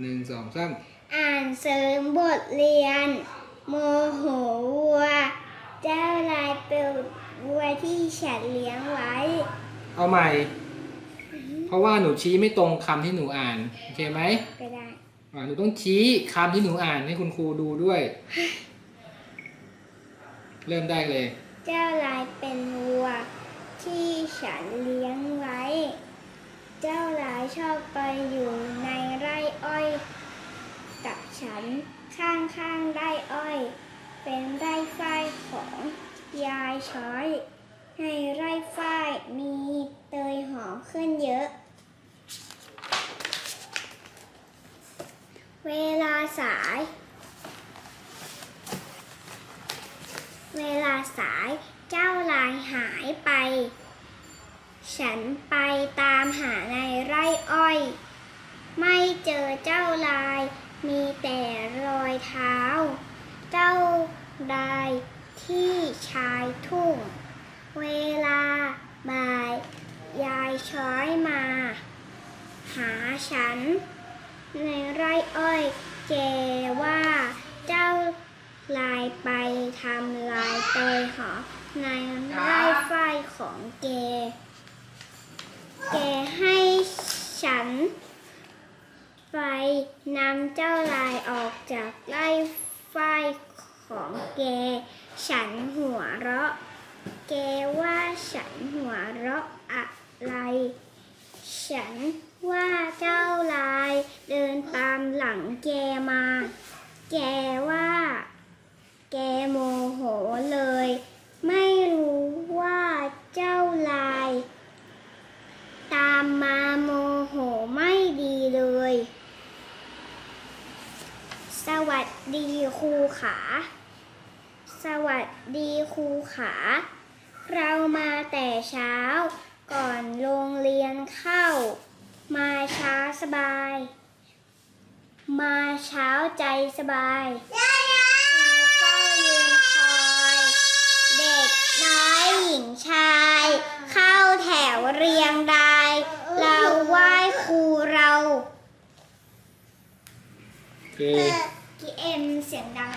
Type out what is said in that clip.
หนึ่งสองสามอ่านเสริมบทเรียน โมโหวัว เจ้าลายเป็นวัวที่ฉันเลี้ยงไว้ เอาใหม่ เพราะว่าหนูชี้ไม่ตรงคำที่หนูอ่าน โอเคไหมก็ได้ อ่าหนูต้องชี้คำที่หนูอ่านให้คุณครูดูด้วย เริ่มได้เลย เจ้าลายเป็นวัวที่ฉันเลี้ยงไว้ เจ้าลายชอบไปอยู่ในไร่อ้อย กับฉันข้างๆไร่อ้อย เป็นไร่ฝ้ายของยายช้อย ในไร่ฝ้ายมีเตยหอมขึ้นเยอะ เวลาสาย เวลาสายเจ้าลายหายไป ฉันไปตามหาในไร่อ้อย ไม่เจอเจ้าลาย มีแต่รอยเท้า เจ้าลายที่ชายทุ่ง เวลาบ่าย ยายช้อยมา หาฉัน ในไร่อ้อยแกว่าเจ้าลายไปทำลายเตยหอในไร่ฝ้ายของแก แกให้ฉัน ไปนำเจ้าลายออกจากไร่ฝ้ายของแก ฉันหัวเราะ แกว่าฉันหัวเราะอะไร ฉันว่าเจ้าลายเดินตามหลังแกมา แกโมโหเลย ไม่รู้ว่าเจ้าลาย ตามมาโมโหไม่ดีเลย สวัสดีครูขา สวัสดีครูขา เรามาแต่เช้า ก่อนโรงเรียนเข้า มาช้าสบาย มาเช้าใจสบายครูเฝ้ายืนคอย เด็กน้อยหญิงชาย เข้าแถวเรียงราย เราไหว้ครูเราโกี่เอ็มเสียงดัง